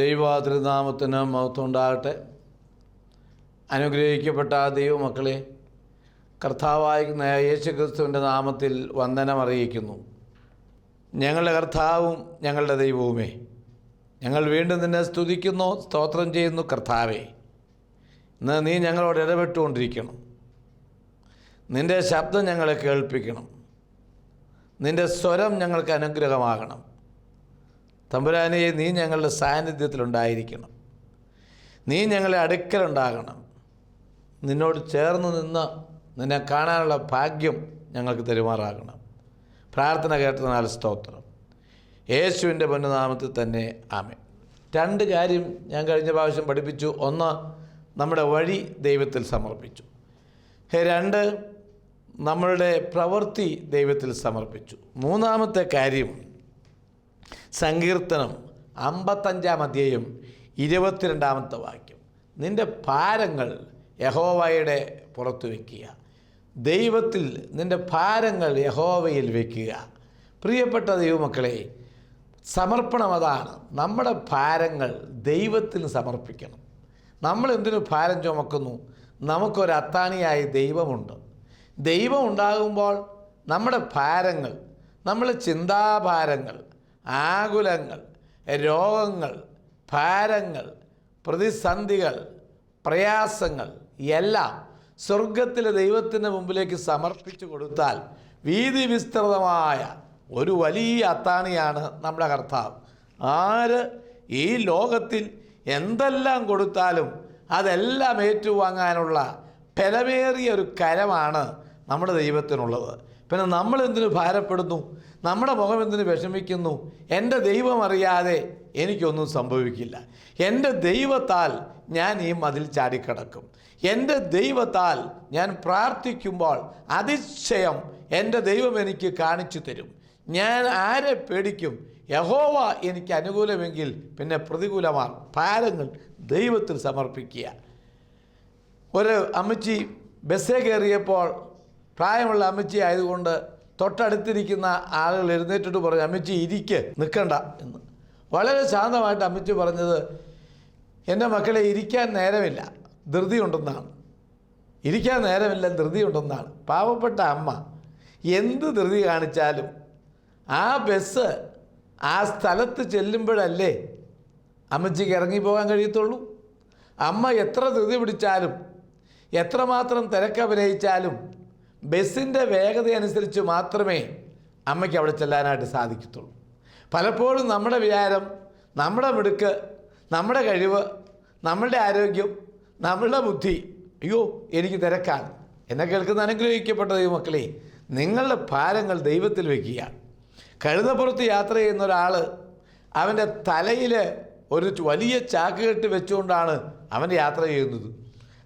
ദൈവതിരുനാമത്തിന് മഹത്വം ഉണ്ടാകട്ടെ. അനുഗ്രഹിക്കപ്പെട്ട ദൈവമക്കളെ കർത്താവായ യേശു ക്രിസ്തുവിന്റെ നാമത്തിൽ വന്ദനം അറിയിക്കുന്നു ഞങ്ങളുടെ കർത്താവും ഞങ്ങളുടെ ദൈവവുമേ. ഞങ്ങൾ വീണ്ടും നിന്നെ സ്തുതിക്കുന്നു സ്തോത്രം ചെയ്യുന്നു കർത്താവേ. ഇന്ന് നീ ഞങ്ങളോട് ഇടപെട്ടുകൊണ്ടിരിക്കണം. നിന്റെ ശബ്ദം ഞങ്ങളെ കേൾപ്പിക്കണം. നിന്റെ സ്വരം ഞങ്ങൾക്ക് അനുഗ്രഹമാകണം. തമ്പുരാനെ നീ ഞങ്ങളുടെ സാന്നിധ്യത്തിലുണ്ടായിരിക്കണം. നീ ഞങ്ങളെ അടുക്കലുണ്ടാകണം. നിന്നോട് ചേർന്ന് നിന്ന് നിന്നെ കാണാനുള്ള ഭാഗ്യം ഞങ്ങൾക്ക് തരുമാറാകണം. പ്രാർത്ഥന കേട്ടതിനാൽ സ്തോത്രം. യേശുവിന്റെ പൊന്നുനാമത്തിൽ തന്നെ ആമേ രണ്ട് കാര്യം ഞാൻ കഴിഞ്ഞ പ്രാവശ്യം പഠിപ്പിച്ചു. ഒന്ന് നമ്മുടെ വഴി ദൈവത്തിൽ സമർപ്പിച്ചു. രണ്ട് നമ്മളുടെ പ്രവൃത്തി ദൈവത്തിൽ സമർപ്പിച്ചു. മൂന്നാമത്തെ കാര്യം സങ്കീർത്തനം അമ്പത്തഞ്ചാം അധ്യായം ഇരുപത്തിരണ്ടാമത്തെ വാക്യം. നിന്റെ ഭാരങ്ങൾ യഹോവയുടെ പുറത്തു വയ്ക്കുക ദൈവത്തിൽ നിന്റെ ഭാരങ്ങൾ യഹോവയിൽ വയ്ക്കുക പ്രിയപ്പെട്ട ദൈവമക്കളെ സമർപ്പണം അതാണ്. നമ്മുടെ ഭാരങ്ങൾ ദൈവത്തിന് സമർപ്പിക്കണം. നമ്മൾ എന്തിനു ഭാരം ചുമക്കുന്നു? നമുക്കൊരു അത്താണിയായ ദൈവമുണ്ട്. ദൈവം ഉണ്ടാകുമ്പോൾ നമ്മുടെ ഭാരങ്ങൾ നമ്മുടെ ചിന്താഭാരങ്ങൾ ആകുലങ്ങൾ രോഗങ്ങൾ ഭാരങ്ങൾ പ്രതിസന്ധികൾ പ്രയാസങ്ങൾ എല്ലാം സ്വർഗത്തിലെ ദൈവത്തിന്റെ മുമ്പിലേക്ക് സമർപ്പിച്ചു കൊടുത്താൽ വീതി വിസ്തൃതമായ ഒരു വലിയ അത്താണിയാണ് നമ്മുടെ കർത്താവ്. ആര് ഈ ലോകത്തിൽ എന്തെല്ലാം കൊടുത്താലും അതെല്ലാം ഏറ്റുവാങ്ങാനുള്ള ഫലമേറിയ ഒരു കരമാണ് നമ്മുടെ ദൈവത്തിനുള്ളത്. പിന്നെ നമ്മൾ എന്തിനു ഭാരപ്പെടുന്നു? നമ്മുടെ മുഖം എന്തിനു വിഷമിക്കുന്നു? എന്റെ ദൈവം അറിയാതെ എനിക്കൊന്നും സംഭവിക്കില്ല. എന്റെ ദൈവത്താൽ ഞാൻ ഈ മതിൽ ചാടിക്കടക്കും. എന്റെ ദൈവത്താൽ ഞാൻ പ്രാർത്ഥിക്കുമ്പോൾ അതിശയം എന്റെ ദൈവം എനിക്ക് കാണിച്ചു തരും. ഞാൻ ആരെ പേടിക്കും? യഹോവ എനിക്ക് അനുകൂലമെങ്കിൽ പിന്നെ പ്രതികൂലമാർ ഭാരങ്ങൾ ദൈവത്തിൽ സമർപ്പിക്കുക. ഒരു അമ്മച്ചി ബസ്സേ കയറിയപ്പോൾ പ്രായമുള്ള അമ്മച്ചി ആയതുകൊണ്ട് തൊട്ടടുത്തിരിക്കുന്ന ആളുകൾ എഴുന്നേറ്റിട്ട് പറഞ്ഞു അമ്മച്ചി ഇരിക്ക് നിൽക്കണ്ട എന്ന്. വളരെ ശാന്തമായിട്ട് അമ്മച്ചി പറഞ്ഞത് എന്റെ മക്കളെ ഇരിക്കാൻ നേരമില്ല ധൃതിയുണ്ടെന്നാണ്. ഇരിക്കാൻ നേരമില്ല ധൃതിയുണ്ടെന്നാണ്. പാവപ്പെട്ട അമ്മ എന്ത് ധൃതി കാണിച്ചാലും ആ ബസ് ആ സ്ഥലത്ത് ചെല്ലുമ്പോഴല്ലേ അമ്മച്ചിക്ക് ഇറങ്ങിപ്പോകാൻ കഴിയത്തുള്ളൂ? അമ്മ എത്ര ധൃതി പിടിച്ചാലും എത്രമാത്രം തിരക്ക് അഭിനയിച്ചാലും ബസ്സിന്റെ വേഗത അനുസരിച്ച് മാത്രമേ അമ്മയ്ക്ക് അവിടെ ചെല്ലാനായിട്ട് സാധിക്കത്തുള്ളൂ. പലപ്പോഴും നമ്മുടെ വിചാരം നമ്മുടെ മിടുക്ക് നമ്മുടെ കഴിവ് നമ്മളുടെ ആരോഗ്യം നമ്മളുടെ ബുദ്ധി അയ്യോ എനിക്ക് തിരക്കാണ്. എന്നെ കേൾക്കുന്ന അനുഗ്രഹിക്കപ്പെട്ട മക്കളെ നിങ്ങളുടെ ഭാരങ്ങൾ ദൈവത്തിൽ വയ്ക്കുക കഴുതപ്പുറത്ത് യാത്ര ചെയ്യുന്ന ഒരാൾ അവന്റെ തലയിൽ ഒരു വലിയ ചാക്ക് കെട്ടി വെച്ചുകൊണ്ടാണ് അവൻ യാത്ര ചെയ്യുന്നത്.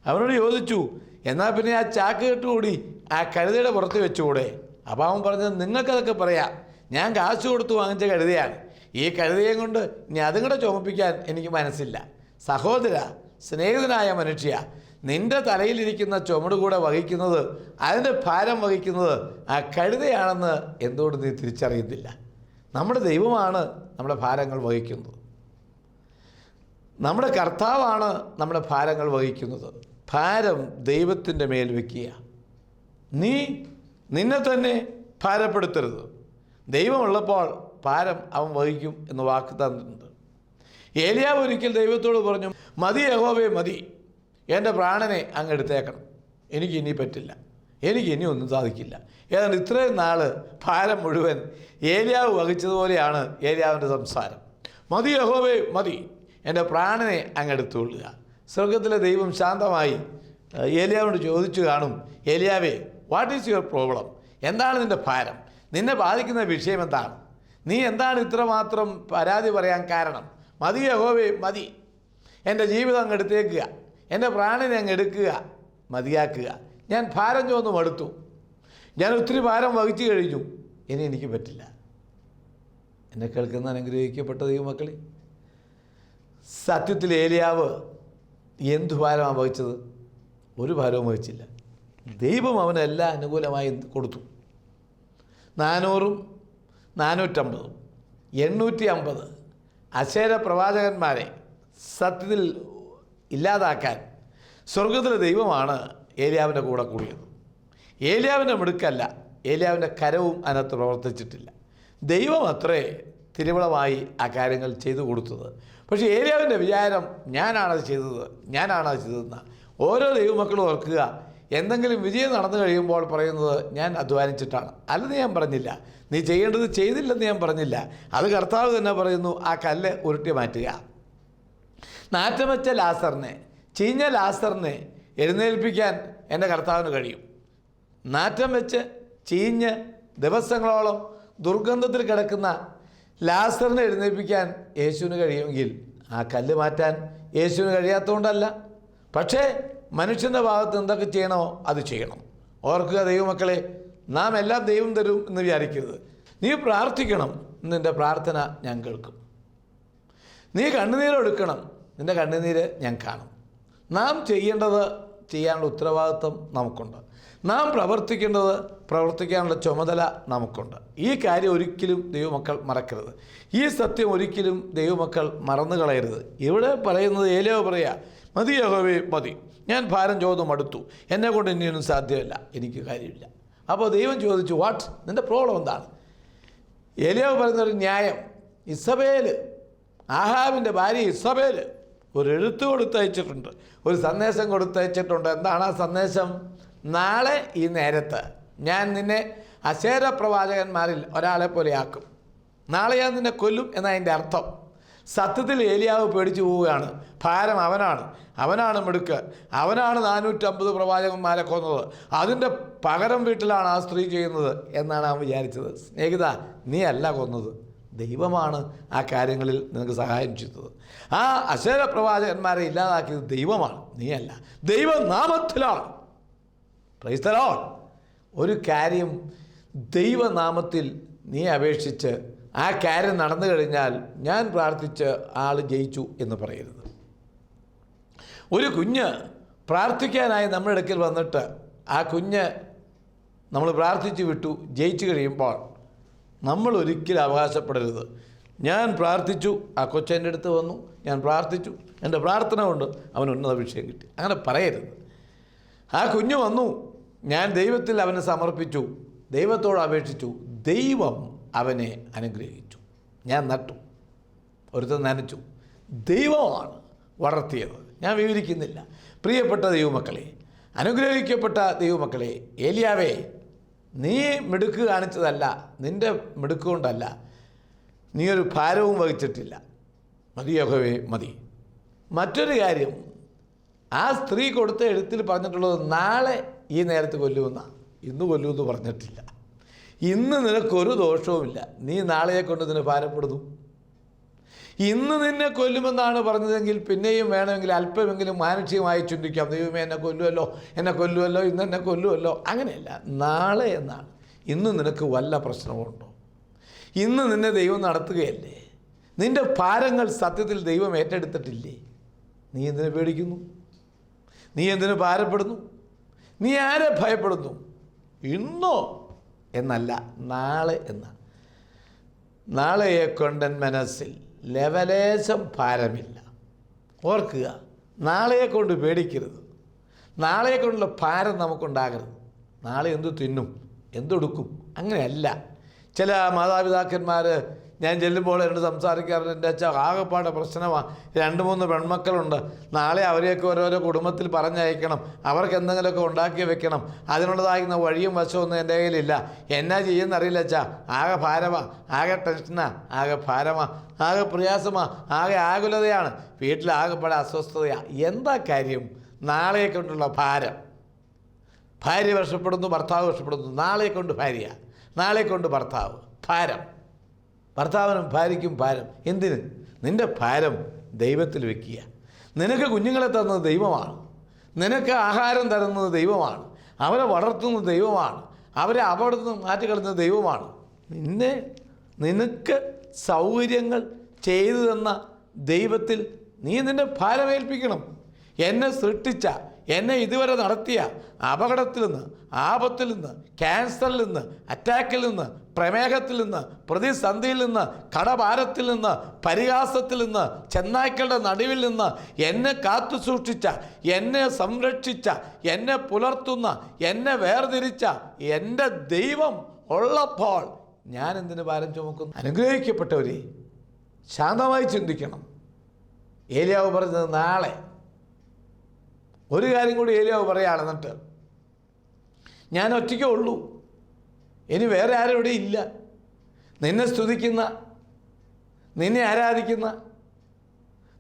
അവനോട് ചോദിച്ചു എന്നാൽ പിന്നെ ആ ചാക്ക് കെട്ടുകൂടി? ആ കഴുതയുടെ പുറത്ത് വെച്ചുകൂടെ? അപ്പോൾ അവൻ പറഞ്ഞത് നിങ്ങൾക്കതൊക്കെ പറയാം. ഞാൻ കാശ് കൊടുത്ത് വാങ്ങിച്ച കഴുതയാണ്. ഈ കഴുതയും കൊണ്ട് ഇനി അതും കൂടെ ചുമപ്പിക്കാൻ എനിക്ക് മനസ്സില്ല. സഹോദര സ്നേഹിതനായ മനുഷ്യ നിന്റെ തലയിലിരിക്കുന്ന ചുമട് കൂടെ വഹിക്കുന്നത് അതിന്റെ ഭാരം വഹിക്കുന്നത് ആ കഴുതയാണെന്ന് എന്തുകൊണ്ട് നീ തിരിച്ചറിയുന്നില്ല? നമ്മുടെ ദൈവമാണ് നമ്മുടെ ഭാരങ്ങൾ വഹിക്കുന്നത്. നമ്മുടെ കർത്താവാണ് നമ്മുടെ ഭാരങ്ങൾ വഹിക്കുന്നത്. ഭാരം ദൈവത്തിന്റെ മേൽ വയ്ക്കുക. നീ നിന്നെ തന്നെ ഭാരപ്പെടുത്തരുത്. ദൈവമുള്ളപ്പോൾ ഭാരം അവൻ വഹിക്കും എന്ന് വാക്ക് തന്നിട്ടുണ്ട്. ഏലിയാവ് ഒരിക്കൽ ദൈവത്തോട് പറഞ്ഞു മതി യഹോവേ മതി. എന്റെ പ്രാണനെ അങ്ങ് എടുത്തേക്കണം. എനിക്ക് ഇനി പറ്റില്ല. എനിക്ക് ഇനി ഒന്നും സാധിക്കില്ല. ഏതാണ്ട് ഇത്രയും നാൾ ഭാരം മുഴുവൻ ഏലിയാവ് വഹിച്ചതുപോലെയാണ് ഏലിയാവിന്റെ സംസാരം. മതി യഹോവേ മതി. എന്റെ പ്രാണനെ അങ്ങ് എടുത്തുകൊള്ളുക. സ്വർഗത്തിലെ ദൈവം ശാന്തമായി ഏലിയാവിനോട് ചോദിച്ചു കാണും ഏലിയാവേ വാട്ട് ഈസ് യുവർ പ്രോബ്ലം എന്താണ് നിന്റെ ഭാരം? നിന്നെ ബാധിക്കുന്ന വിഷയം എന്താണ്? നീ എന്താണ് ഇത്രമാത്രം പരാതി പറയാൻ കാരണം? മതി യഹോവേ മതി. എന്റെ ജീവിതം അങ്ങ് എടുത്തേക്കുക. എന്റെ പ്രാണനെ അങ്ങ് എടുക്കുക. മതിയാക്കുക. ഞാൻ ഭാരം ചോന്ന് മടുത്തു. ഞാൻ ഒത്തിരി ഭാരം വഹിച്ചു കഴിഞ്ഞു. ഇനി എനിക്ക് പറ്റില്ല. എന്നെ കേൾക്കുന്ന അനുഗ്രഹിക്കപ്പെട്ട ദൈവമക്കളെ സത്യത്തിൽ ഏലിയാവ് എന്തു ഭാരമാണ് വഹിച്ചത് ഒരു ഭാരവും വഹിച്ചില്ല ദൈവം അവനെല്ലാം അനുകൂലമായി കൊടുത്തു. നാനൂറും നാനൂറ്റമ്പതും എണ്ണൂറ്റി അമ്പത് അശേര പ്രവാചകന്മാരെ സത്യത്തിൽ ഇല്ലാതാക്കാൻ സ്വർഗത്തിലെ ദൈവമാണ് ഏലിയാവിന്റെ കൂടെ കൂടിയത്. ഏലിയാവിന്റെ മിടുക്കല്ല. ഏലിയാവിന്റെ കരവും അതിനകത്ത് പ്രവർത്തിച്ചിട്ടില്ല. ദൈവം അത്രേ തിരുവളമായി ആ കാര്യങ്ങൾ ചെയ്തു കൊടുത്തത്. പക്ഷേ ഏലിയാവിന്റെ വിചാരം ഞാനാണത് ചെയ്തത് ഞാനാണത് ചെയ്തതെന്ന്. ഓരോ ദൈവമക്കളും ഓർക്കുക എന്തെങ്കിലും വിജയം നടന്നു കഴിയുമ്പോൾ പറയുന്നത് ഞാൻ അധ്വാനിച്ചിട്ടാണ്. അല്ലെന്ന് ഞാൻ പറഞ്ഞില്ല. നീ ചെയ്യേണ്ടത് ചെയ്തില്ലെന്ന് ഞാൻ പറഞ്ഞില്ല. അത് കർത്താവ് തന്നെ പറയുന്നു ആ കല്ല് ഉരുട്ടി മാറ്റുക. നാറ്റമച്ച ലാസറിനെ ചീഞ്ഞ ലാസറിനെ എഴുന്നേൽപ്പിക്കാൻ എന്റെ കർത്താവിന് കഴിയും. നാറ്റം വെച്ച് ചീഞ്ഞ് ദിവസങ്ങളോളം ദുർഗന്ധത്തിൽ കിടക്കുന്ന ലാസറിനെ എഴുന്നേൽപ്പിക്കാൻ യേശുവിന് കഴിയുമെങ്കിൽ ആ കല്ല് മാറ്റാൻ യേശുവിന് കഴിയാത്തതുകൊണ്ടല്ല. പക്ഷേ മനുഷ്യന്റെ ഭാഗത്ത് എന്തൊക്കെ ചെയ്യണോ അത് ചെയ്യണം. ഓർക്കുക ദൈവമക്കളെ നാം എല്ലാം ദൈവം തരും എന്ന് വിചാരിക്കരുത്. നീ പ്രാർത്ഥിക്കണം നിന്റെ പ്രാർത്ഥന ഞാൻ കേൾക്കും. നീ കണ്ണുനീരൊടുക്കണം നിന്റെ കണ്ണുനീര് ഞാൻ കാണും. നാം ചെയ്യേണ്ടത് ചെയ്യാനുള്ള ഉത്തരവാദിത്വം നമുക്കുണ്ട്. നാം പ്രവർത്തിക്കേണ്ടത് പ്രവർത്തിക്കാനുള്ള ചുമതല നമുക്കുണ്ട്. ഈ കാര്യം ഒരിക്കലും ദൈവമക്കൾ മറക്കരുത്. ഈ സത്യം ഒരിക്കലും ദൈവമക്കൾ മറന്നു കളയരുത്. ഇവിടെ പറയുന്നത് ഏലോ പറയാ മതി യഹോവേ മതി. ഞാൻ ഭാരം ചോദ്യം അടുത്തു എന്നെ കൊണ്ട് ഇനിയൊന്നും സാധ്യമല്ല. എനിക്ക് കാര്യമില്ല. അപ്പോൾ ദൈവം ചോദിച്ചു വാട്ട്? നിന്റെ പ്രോബ്ലം എന്താണ്? ഏലിയോ പറയുന്ന ഒരു ന്യായം. ഇസബേൽ ആഹാബിന്റെ ഭാര്യ ഇസബേൽ ഒരു എഴുത്ത് കൊടുത്തയച്ചിട്ടുണ്ട്. ഒരു സന്ദേശം കൊടുത്തയച്ചിട്ടുണ്ട്. എന്താണ് ആ സന്ദേശം? നാളെ ഈ നേരത്ത് ഞാൻ നിന്നെ അശേര പ്രവാചകന്മാരിൽ ഒരാളെ പോലെയാക്കും നാളെ ഞാൻ നിന്നെ കൊല്ലും എന്നതിന്റെ അർത്ഥം സത്യത്തിൽ ഏലിയാവ് പേടിച്ചു പോവുകയാണ്. ഭാരം അവനാണ്. അവനാണ് മിടുക്ക്. അവനാണ് നാനൂറ്റമ്പത് പ്രവാചകന്മാരെ കൊന്നത്. അതിന്റെ പകരം വീട്ടിലാണ് ആ സ്ത്രീ ചെയ്യുന്നത് എന്നാണ് അവൻ വിചാരിച്ചത്. സ്നേഹിത നീ അല്ല കൊന്നത്. ദൈവമാണ് ആ കാര്യങ്ങളിൽ നിനക്ക് സഹായം ചെയ്തത്. ആ അശേര പ്രവാചകന്മാരെ ഇല്ലാതാക്കിയത് ദൈവമാണ്. നീയല്ല. ദൈവനാമത്തിലാണ്. ക്രൈസ്തലോ ഒരു കാര്യം ദൈവനാമത്തിൽ നീ അപേക്ഷിച്ച് ആ കാര്യം നടന്നു കഴിഞ്ഞാൽ ഞാൻ പ്രാർത്ഥിച്ച് ആൾ ജയിച്ചു എന്ന് പറയരുത്. ഒരു കുഞ്ഞ് പ്രാർത്ഥിക്കാനായി നമ്മുടെ അടുക്കൽ വന്നിട്ട് ആ കുഞ്ഞ് നമ്മൾ പ്രാർത്ഥിച്ചു വിട്ടു ജയിച്ചു കഴിയുമ്പോൾ നമ്മൾ ഒരിക്കലും അവകാശപ്പെടരുത്. ഞാൻ പ്രാർത്ഥിച്ചു ആ കൊച്ചെന്റെ അടുത്ത് വന്നു ഞാൻ പ്രാർത്ഥിച്ചു എന്റെ പ്രാർത്ഥന കൊണ്ട് അവൻ ഉന്നത വിഷയം കിട്ടി. അങ്ങനെ പറയരുത്. ആ കുഞ്ഞ് വന്നു ഞാൻ ദൈവത്തിൽ അവനെ സമർപ്പിച്ചു ദൈവത്തോട് അപേക്ഷിച്ചു ദൈവം അവനെ അനുഗ്രഹിച്ചു. ഞാൻ നട്ടു ഒരുത്തൻ നനച്ചു. ദൈവമാണ് വളർത്തിയത്. ഞാൻ വിവരിക്കുന്നില്ല. പ്രിയപ്പെട്ട ദൈവമക്കളെ അനുഗ്രഹിക്കപ്പെട്ട ദൈവമക്കളെ ഏലിയാവേ നീ മിടുക്ക് കാണിച്ചതല്ല നിന്റെ മിടുക്ക് കൊണ്ടല്ല. നീ ഒരു ഭാരവും വഹിച്ചിട്ടില്ല. മതിയോഹവേ മതി. മറ്റൊരു കാര്യം ആ സ്ത്രീ കൊടുത്ത എഴുത്തിൽ പറഞ്ഞിട്ടുള്ളത് നാളെ ഈ നേരത്ത് കൊല്ലുമെന്ന ഇന്ന് കൊല്ലുമെന്ന് പറഞ്ഞിട്ടില്ല. ഇന്ന് നിനക്കൊരു ദോഷവുമില്ല. നീ നാളെയെ കൊണ്ട് നിന്നെ ഭാരപ്പെടുന്നു. ഇന്ന് നിന്നെ കൊല്ലുമെന്നാണ് പറഞ്ഞതെങ്കിൽ പിന്നെയും വേണമെങ്കിൽ അല്പമെങ്കിലും മാനുഷികമായി ചിന്തിക്കാം. ദൈവമേ എന്നെ കൊല്ലുമല്ലോ എന്നെ കൊല്ലുമല്ലോ ഇന്ന് എന്നെ കൊല്ലുമല്ലോ അങ്ങനെയല്ല. നാളെ എന്നാണ്. ഇന്ന് നിനക്ക് വല്ല പ്രശ്നമുണ്ടോ? ഇന്ന് നിന്നെ ദൈവം നടത്തുകയല്ലേ? നിന്റെ ഭാരങ്ങൾ സത്യത്തിൽ ദൈവം ഏറ്റെടുത്തിട്ടില്ലേ? നീ എന്തിനു പേടിക്കുന്നു? നീ എന്തിനു ഭാരപ്പെടുന്നു? നീ ആരെ ഭയപ്പെടുന്നു? ഇന്നോ? എന്നല്ല നാളെ എന്ന. നാളെയെ കൊണ്ടൻ മനസ്സിൽ ലവലേശം ഭാരമില്ല. ഓർക്കുക നാളെയെ കൊണ്ട് പേടിക്കരുത്. നാളെയെ കൊണ്ടുള്ള ഭാരം നമുക്കുണ്ടാകരുത്. നാളെ എന്തു തിന്നും എന്തൊടുക്കും അങ്ങനെയല്ല. ചില മാതാപിതാക്കന്മാർ ഞാൻ ചെല്ലുമ്പോൾ എന്നോട് സംസാരിക്കാറുണ്ട് എന്റെ അച്ഛ ആകെപ്പാടെ പ്രശ്നമാണ് രണ്ട് മൂന്ന് പെൺമക്കളുണ്ട്. നാളെ അവരെയൊക്കെ ഓരോരോ കുടുംബത്തിൽ പറഞ്ഞയക്കണം. അവർക്ക് എന്തെങ്കിലുമൊക്കെ ഉണ്ടാക്കി വെക്കണം. അതിനുള്ളതായിരുന്ന വഴിയും വശമൊന്നും എന്റെ കയ്യിലില്ല. എന്നാ ചെയ്യുന്നറിയില്ല അച്ഛാ. ആകെ ഭാരമാ. ആകെ ടെൻഷനാ. ആകെ ഭാരമാ. ആകെ പ്രയാസമാ. ആകെ ആകുലതയാണ്. വീട്ടിൽ ആകെപ്പാടെ അസ്വസ്ഥതയാണ് എന്താ കാര്യം? നാളെ കൊണ്ടുള്ള ഭാരം. ഭാര്യ വിഷപ്പെടുന്നു ഭർത്താവ് വിഷപ്പെടുന്നു. നാളെ കൊണ്ട് ഭാര്യ നാളെ കൊണ്ട് ഭർത്താവ്. ഭാരം. ഭർത്താവിനും ഭാര്യയ്ക്കും ഭാരം. എന്തിന്? നിന്റെ ഭാരം ദൈവത്തിൽ വെക്കുക. നിനക്ക് കുഞ്ഞുങ്ങളെ തന്നത് ദൈവമാണ്. നിനക്ക് ആഹാരം തരുന്നത് ദൈവമാണ്. അവരെ വളർത്തുന്നത് ദൈവമാണ്. അവരെ അവിടെ നിന്ന് മാറ്റിക്കളഞ്ഞത് ദൈവമാണ്. നിന്നെ നിനക്ക് സൗകര്യങ്ങൾ ചെയ്തു തന്ന ദൈവത്തിൽ നീ നിന്റെ ഭാരമേൽപ്പിക്കണം എന്നെ സൃഷ്ടിച്ച എന്നെ ഇതുവരെ നടത്തിയ അപകടത്തിൽ നിന്ന് ആപത്തിൽ നിന്ന് ക്യാൻസറിൽ നിന്ന് അറ്റാക്കിൽ നിന്ന് പ്രമേഹത്തിൽ നിന്ന് പ്രതിസന്ധിയിൽ നിന്ന് കടഭാരത്തിൽ നിന്ന് പരിഹാസത്തിൽ നിന്ന് ചെന്നായ്ക്കളുടെ നടുവിൽ നിന്ന് എന്നെ കാത്തു സൂക്ഷിച്ച എന്നെ സംരക്ഷിച്ച എന്നെ പുലർത്തുന്ന എന്നെ വേർതിരിച്ച എന്റെ ദൈവം ഉള്ളപ്പോൾ ഞാൻ എന്തിന് ഭാരം ചുമക്കുന്നു? അനുഗ്രഹിക്കപ്പെട്ടവരെ ശാന്തമായി ചിന്തിക്കണം. ഏലിയാവ് പറഞ്ഞത് നാളെ. ഒരു കാര്യം കൂടി ഏലിയാവ് പറയുകയാണ് എന്നിട്ട്. ഞാൻ ഒറ്റയ്ക്കേ ഉള്ളൂ. ഇനി വേറെ ആരും ഇവിടെ ഇല്ല. നിന്നെ സ്തുതിക്കുന്ന നിന്നെ ആരാധിക്കുന്ന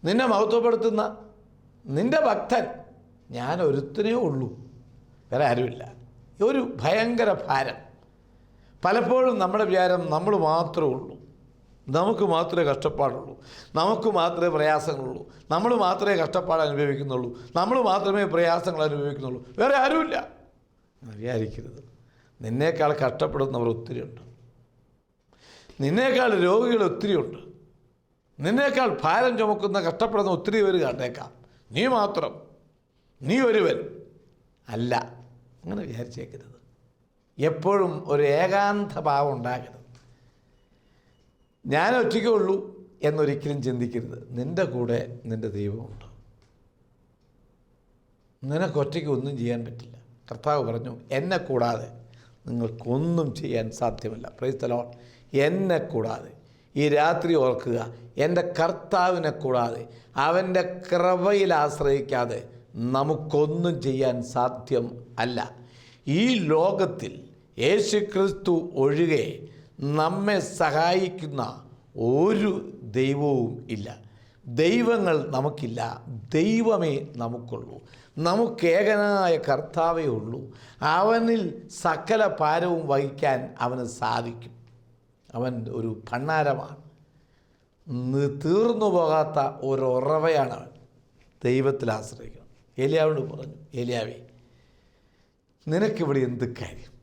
നിന്നെ മഹത്വപ്പെടുത്തുന്ന നിന്റെ ഭക്തൻ ഞാൻ ഒരുത്തനേ ഉള്ളൂ. വേറെ ആരുമില്ല ഒരു ഭയങ്കര ഭാരം. പലപ്പോഴും നമ്മുടെ വിചാരം നമ്മൾ മാത്രമേ ഉള്ളൂ. നമുക്ക് മാത്രമേ കഷ്ടപ്പാടുള്ളൂ. നമുക്ക് മാത്രമേ പ്രയാസങ്ങളുള്ളൂ. നമ്മൾ മാത്രമേ കഷ്ടപ്പാട് അനുഭവിക്കുന്നുള്ളൂ. നമ്മൾ മാത്രമേ പ്രയാസങ്ങൾ അനുഭവിക്കുന്നുള്ളൂ. വേറെ ആരുമില്ല വിചാരിക്കരുത്. നിന്നേക്കാൾ കഷ്ടപ്പെടുന്നവർ ഒത്തിരിയുണ്ട് നിന്നേക്കാൾ രോഗികൾ ഒത്തിരിയുണ്ട് നിന്നേക്കാൾ ഭാരം ചുമക്കുന്ന കഷ്ടപ്പെടുന്ന ഒത്തിരി പേര് കണ്ടേക്കാം നീ മാത്രം. നീ ഒരുവൻ. അല്ല. അങ്ങനെ വിചാരിച്ചേക്കരുത്. എപ്പോഴും ഒരു ഏകാന്ത ഭാവം ഉണ്ടാകരുത്. ഞാൻ ഒറ്റയ്ക്കേ ഉള്ളൂ എന്നൊരിക്കലും ചിന്തിക്കരുത്. നിന്റെ കൂടെ നിന്റെ ദൈവമുണ്ട്. നിനക്ക് ഒറ്റയ്ക്ക് ഒന്നും ചെയ്യാൻ പറ്റില്ല. കർത്താവ് പറഞ്ഞു എന്നെ കൂടാതെ നിങ്ങൾക്കൊന്നും ചെയ്യാൻ സാധ്യമല്ല. പ്രൈസ്തലോൺ എന്നെ കൂടാതെ ഈ രാത്രി ഓർക്കുക എന്റെ കർത്താവിനെ കൂടാതെ അവന്റെ കൃപയിൽ ആശ്രയിക്കാതെ നമുക്കൊന്നും ചെയ്യാൻ സാധ്യം അല്ല. ഈ ലോകത്തിൽ യേശു ക്രിസ്തു ഒഴികെ നമ്മെ സഹായിക്കുന്ന ഒരു ദൈവവും ഇല്ല. ദൈവങ്ങൾ നമുക്കില്ല. ദൈവമേ നമുക്കുള്ളൂ. നമുക്കേകനായ കർത്താവേ ഉള്ളൂ. അവനിൽ സകല ഭാരവും വഹിക്കാൻ അവന് സാധിക്കും. അവൻ ഒരു ഭണ്ണാരമാണ് തീർന്നു പോകാത്ത ഒരു ഉറവയാണ് അവൻ. ദൈവത്തിൽ ആശ്രയിക്കണം. ഏലിയാവിനോട് പറഞ്ഞു ഏലിയാവേ നിനക്കിവിടെ എന്ത് കാര്യം?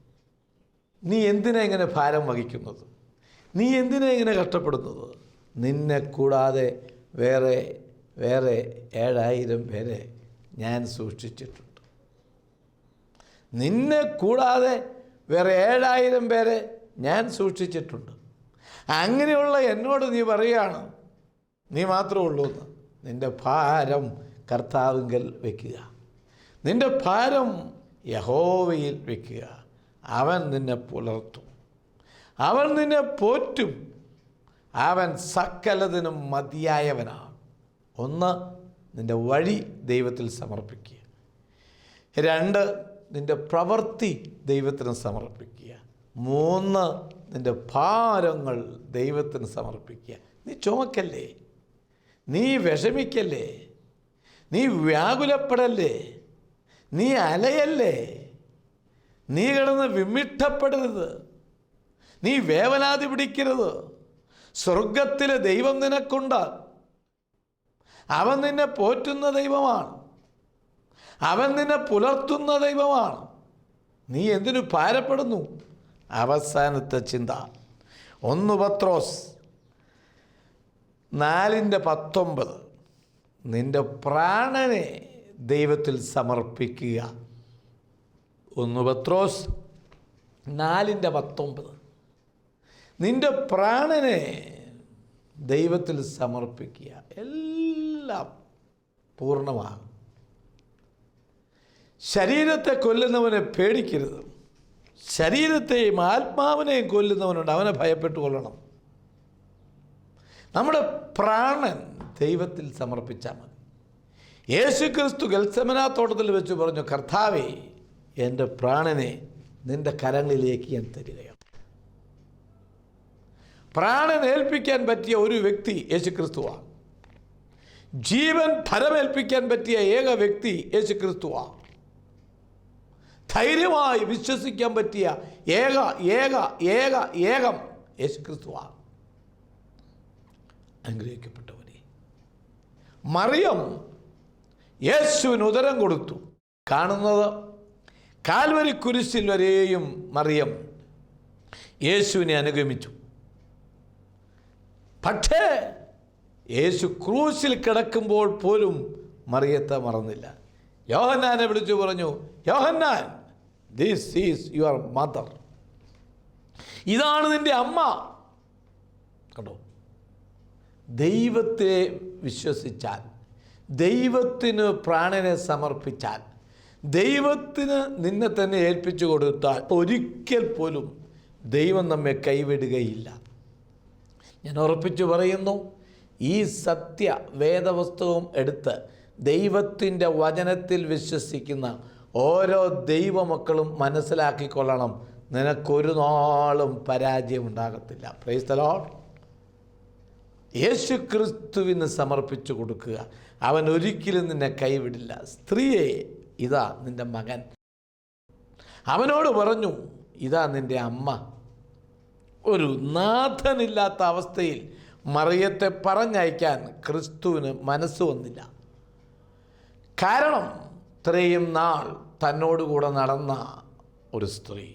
നീ എന്തിനാ ഇങ്ങനെ ഭാരം വഹിക്കുന്നത്? നീ എന്തിനാ ഇങ്ങനെ കഷ്ടപ്പെടുന്നത്? നിന്നെ കൂടാതെ വേറെ വേറെ ഏഴായിരം പേരെ ഞാൻ സൂക്ഷിച്ചിട്ടുണ്ട്. നിന്നെ കൂടാതെ വേറെ ഏഴായിരം പേരെ ഞാൻ സൂക്ഷിച്ചിട്ടുണ്ട്. അങ്ങനെയുള്ള എന്നോട് നീ പറയുകയാണ് നീ മാത്രമേ ഉള്ളൂ എന്ന്. നിന്റെ ഭാരം കർത്താവിങ്കൽ വയ്ക്കുക നിന്റെ ഭാരം യഹോവയിൽ വയ്ക്കുക അവൻ നിന്നെ പുലർത്തും. അവൻ നിന്നെ പോറ്റും. അവൻ സകലതിനും മതിയായവനാണ്. ഒന്ന് നിന്റെ വഴി ദൈവത്തിൽ സമർപ്പിക്കുക. രണ്ട് നിന്റെ പ്രവൃത്തി ദൈവത്തിന് സമർപ്പിക്കുക. മൂന്ന് നിന്റെ ഭാരങ്ങൾ ദൈവത്തിന് സമർപ്പിക്കുക. നീ ചുമക്കല്ലേ? നീ വിഷമിക്കല്ലേ? നീ വ്യാകുലപ്പെടല്ലേ? നീ അലയല്ലേ? നീ കിടന്ന് വിമിട്ടപ്പെടരുത് നീ വേവലാതി പിടിക്കരുത്. സ്വർഗത്തിലെ ദൈവം നിനക്കുണ്ട്. അവൻ നിന്നെ പോറ്റുന്ന ദൈവമാണ്. അവൻ നിന്നെ പുലർത്തുന്ന ദൈവമാണ്. നീ എന്തിനു ഭാരപ്പെടുന്നു? അവസാനത്തെ ചിന്ത. ഒന്ന് പത്രോസ് നാലിന്റെ പത്തൊമ്പത് നിന്റെ പ്രാണനെ ദൈവത്തിൽ സമർപ്പിക്കുക. ഒന്ന് പത്രോസ് നാലിന്റെ പത്തൊമ്പത് നിന്റെ പ്രാണനെ ദൈവത്തിൽ സമർപ്പിക്കുക. എല്ലാം പൂർണമാകും. ശരീരത്തെ കൊല്ലുന്നവനെ പേടിക്കരുത്. ശരീരത്തെയും ആത്മാവിനെയും കൊല്ലുന്നവനുണ്ട്. അവനെ ഭയപ്പെട്ട് കൊള്ളണം നമ്മുടെ പ്രാണൻ ദൈവത്തിൽ സമർപ്പിച്ചാൽ മതി. യേശു ക്രിസ്തു ഗൽസമനാ തോട്ടത്തിൽ വെച്ച് പറഞ്ഞു കർത്താവേ എന്റെ പ്രാണനെ നിന്റെ കരങ്ങളിലേക്ക് ഞാൻ തരികയാണ്. പ്രാണൻ ഏൽപ്പിക്കാൻ പറ്റിയ ഒരു വ്യക്തി യേശു ക്രിസ്തുവാണ് ജീവൻ ഫലമേൽപ്പിക്കാൻ പറ്റിയ ഏക വ്യക്തി യേശു ക്രിസ്തുവാണ് ധൈര്യമായി വിശ്വസിക്കാൻ പറ്റിയ ഏക ഏക ഏക ഏകം യേശു ക്രിസ്തുവാണ് അനുഗ്രഹിക്കപ്പെട്ടവരെ മറിയം യേശുവിന് ഉദരം കൊടുത്തു. കാണുന്നത് കാൽവരി കുരിശിൽ വരെയും മറിയം യേശുവിനെ അനുഗമിച്ചു. പക്ഷേ യേശു ക്രൂശിൽ കിടക്കുമ്പോൾ പോലും മറിയത്തെ മറന്നില്ല. യോഹന്നാനെ വിളിച്ചു പറഞ്ഞു Yohannan this is your mother ഇതാണ് നിന്റെ അമ്മ. കണ്ടോ? ദൈവത്തെ വിശ്വസിച്ചാൽ ദൈവത്തിന് പ്രാണനെ സമർപ്പിച്ചാൽ ദൈവത്തിന് നിന്നെ തന്നെ ഏൽപ്പിച്ചു കൊടുത്താൽ ഒരിക്കൽ പോലും ദൈവം നമ്മെ കൈവിടുകയില്ല. ഞാൻ ഉറപ്പിച്ചു പറയുന്നു ഈ സത്യ വേദവസ്തുവും എടുത്ത് ദൈവത്തിന്റെ വചനത്തിൽ വിശ്വസിക്കുന്ന ഓരോ ദൈവമക്കളും മനസ്സിലാക്കിക്കൊള്ളണം. നിനക്കൊരു നാളും പരാജയം ഉണ്ടാകത്തില്ല പ്രൈസ്തലോ. യേശു ക്രിസ്തുവിന് സമർപ്പിച്ചു കൊടുക്കുക. അവൻ ഒരിക്കലും നിന്നെ കൈവിടില്ല. സ്ത്രീയെ ഇതാ നിന്റെ മകൻ. അവനോട് പറഞ്ഞു ഇതാ നിന്റെ അമ്മ. ഒരു നാഥനില്ലാത്ത അവസ്ഥയിൽ മറിയത്തെ പറഞ്ഞയക്കാൻ ക്രിസ്തുവിന് മനസ്സ് വന്നില്ല. കാരണം ഇത്രയും നാൾ തന്നോടുകൂടെ നടന്ന ഒരു സ്ത്രീ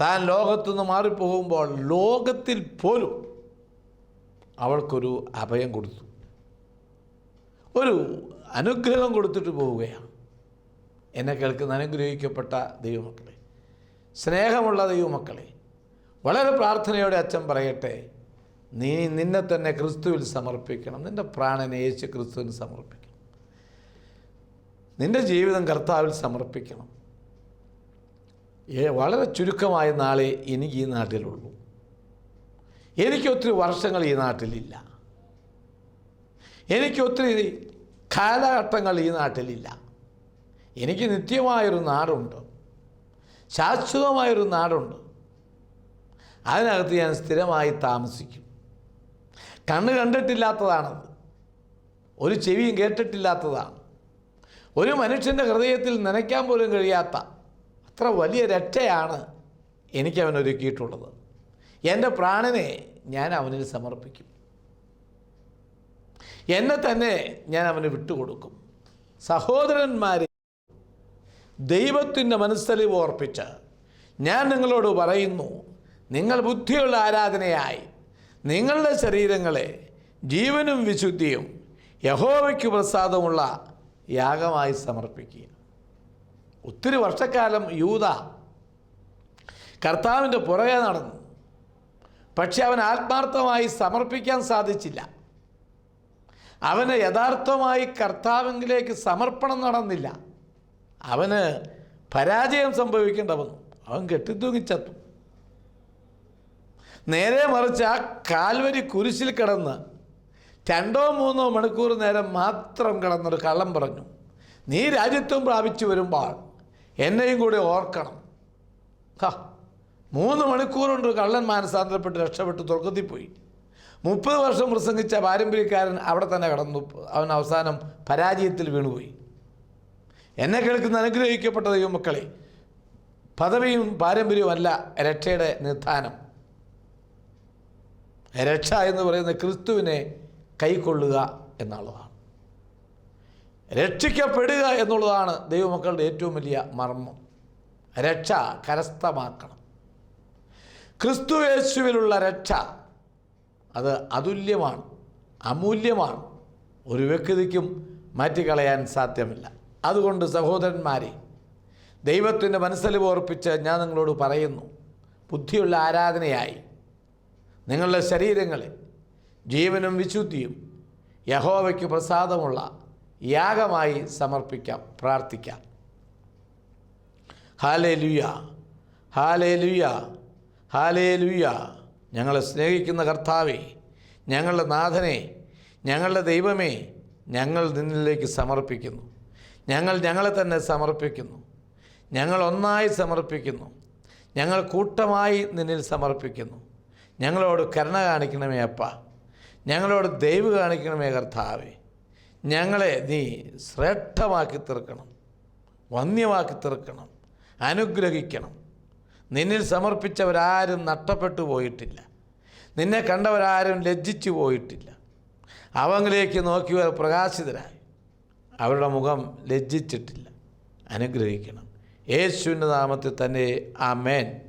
താൻ ലോകത്തുനിന്ന് മാറിപ്പോകുമ്പോൾ ലോകത്തിൽ പോലും അവൾക്കൊരു അഭയം കൊടുത്തു. ഒരു അനുഗ്രഹം കൊടുത്തിട്ട് പോവുകയാണ്. എന്നെ കേൾക്കുന്ന അനുഗ്രഹിക്കപ്പെട്ട ദൈവമക്കളെ സ്നേഹമുള്ള ദൈവമക്കളെ വളരെ പ്രാർത്ഥനയോടെ അച്ഛൻ പറയട്ടെ നീ നിന്നെ തന്നെ ക്രിസ്തുവിൽ സമർപ്പിക്കണം. നിന്റെ പ്രാണനെ യേശു ക്രിസ്തുവിന് സമർപ്പിക്കണം. നിന്റെ ജീവിതം കർത്താവിൽ സമർപ്പിക്കണം. വളരെ ചുരുക്കമായ നാളെ എനിക്ക് ഈ നാട്ടിലുള്ളൂ. എനിക്ക് ഒത്തിരി വർഷങ്ങൾ ഈ നാട്ടിലില്ല. എനിക്ക് ഒത്തിരി കാലഘട്ടങ്ങൾ ഈ നാട്ടിലില്ല. എനിക്ക് നിത്യമായൊരു നാടുണ്ട്. ശാശ്വതമായൊരു നാടുണ്ട്. അതിനകത്ത് ഞാൻ സ്ഥിരമായി താമസിക്കും. കണ്ണ് കണ്ടിട്ടില്ലാത്തതാണത് ഒരു ചെവിയും കേട്ടിട്ടില്ലാത്തതാണ്. ഒരു മനുഷ്യന്റെ ഹൃദയത്തിൽ നനയ്ക്കാൻ പോലും കഴിയാത്ത അത്ര വലിയ രക്ഷയാണ് എനിക്ക് അവൻ ഒരുക്കിയിട്ടുള്ളത്. എന്റെ പ്രാണനെ ഞാൻ അവനിൽ സമർപ്പിക്കും. എന്നെ തന്നെ ഞാൻ അവന് വിട്ടുകൊടുക്കും. സഹോദരന്മാരെ ദൈവത്തിന്റെ മനസ്സലിവ് ഓർപ്പിച്ച് ഞാൻ നിങ്ങളോട് പറയുന്നു നിങ്ങൾ ബുദ്ധിയുള്ള ആരാധനയായി. നിങ്ങളുടെ ശരീരങ്ങളെ ജീവനും വിശുദ്ധിയും യഹോവയ്ക്ക് പ്രസാദമുള്ള യാഗമായി സമർപ്പിക്കുക. ഒത്തിരി വർഷക്കാലം യൂത കർത്താവിന്റെ പുറകെ നടന്നു. പക്ഷെ അവൻ ആത്മാർത്ഥമായി സമർപ്പിക്കാൻ സാധിച്ചില്ല. അവന് യഥാർത്ഥമായി കർത്താവിലേക്ക് സമർപ്പണം നടന്നില്ല. അവന് പരാജയം സംഭവിക്കേണ്ട വന്നു. അവൻ കെട്ടിത്തൂങ്ങിച്ചത്തു. നേരെ മറിച്ച് ആ കാൽവരി കുരിശിൽ കിടന്ന് രണ്ടോ മൂന്നോ മണിക്കൂർ നേരം മാത്രം കിടന്നൊരു കള്ളം പറഞ്ഞു. നീ രാജ്യത്വം പ്രാപിച്ചു വരുമ്പോൾ. എന്നെയും കൂടി ഓർക്കണം. ഹാ മൂന്ന് മണിക്കൂറുണ്ട് കള്ളൻ മാനസാന്തരപ്പെട്ട് രക്ഷപ്പെട്ട് തുറക്കത്തിൽ പോയി മുപ്പത് വർഷം പ്രസംഗിച്ച പാരമ്പര്യക്കാരൻ അവിടെ തന്നെ കടന്നു. അവൻ അവസാനം പരാജയത്തിൽ വീണുപോയി. എന്നെ കേൾക്കുന്ന അനുഗ്രഹിക്കപ്പെട്ട ദൈവമക്കളെ പദവിയും പാരമ്പര്യവും അല്ല രക്ഷയുടെ നിധാനം. രക്ഷ എന്ന് പറയുന്ന ക്രിസ്തുവിനെ കൈക്കൊള്ളുക എന്നുള്ളതാണ്. രക്ഷിക്കപ്പെടുക എന്നുള്ളതാണ് ദൈവമക്കളുടെ ഏറ്റവും വലിയ മർമ്മം. രക്ഷ കരസ്ഥമാക്കണം. ക്രിസ്തുവേശുവിലുള്ള രക്ഷ അത് അതുല്യമാണ് അമൂല്യമാണ്. ഒരു വ്യക്തിക്കും മാറ്റിക്കളയാൻ സാധ്യമല്ല. അതുകൊണ്ട് സഹോദരന്മാരെ ദൈവത്തിന്റെ മനസ്സിൽ ഓർപ്പിച്ച് ഞാൻ നിങ്ങളോട് പറയുന്നു ബുദ്ധിയുള്ള ആരാധനയായി നിങ്ങളുടെ ശരീരങ്ങളെ ജീവനും വിശുദ്ധിയും യഹോവയ്ക്ക് പ്രസാദമുള്ള യാഗമായി സമർപ്പിക്കാം പ്രാർത്ഥിക്കാം. ഹാലേ ലുയ ഹാലേ ലുയ ഹാലേ ലുയ ഞങ്ങളെ സ്നേഹിക്കുന്ന കർത്താവെ ഞങ്ങളുടെ നാഥനെ ഞങ്ങളുടെ ദൈവമേ ഞങ്ങൾ നിന്നിലേക്ക് സമർപ്പിക്കുന്നു. ഞങ്ങൾ ഞങ്ങളെ തന്നെ സമർപ്പിക്കുന്നു. ഞങ്ങൾ ഒന്നായി സമർപ്പിക്കുന്നു. ഞങ്ങൾ കൂട്ടമായി നിന്നിൽ സമർപ്പിക്കുന്നു. ഞങ്ങളോട് കരുണ കാണിക്കണമേ അപ്പ. ഞങ്ങളോട് ദൈവ് കാണിക്കണമേ കർത്താവേ. ഞങ്ങളെ നീ ശ്രേഷ്ഠമാക്കി തീർക്കണം. വന്യമാക്കി തീർക്കണം. അനുഗ്രഹിക്കണം. നിന്നിൽ സമർപ്പിച്ചവരാരും നഷ്ടപ്പെട്ടു പോയിട്ടില്ല. നിന്നെ കണ്ടവരാരും ലജ്ജിച്ചു പോയിട്ടില്ല. അവങ്ങളിലേക്ക് നോക്കിയവർ പ്രകാശിതരായി. അവരുടെ മുഖം ലജ്ജിച്ചിട്ടില്ല. അനുഗ്രഹിക്കണം. യേശുവിന്റെ നാമത്തിൽ തന്നെ ആമേൻ.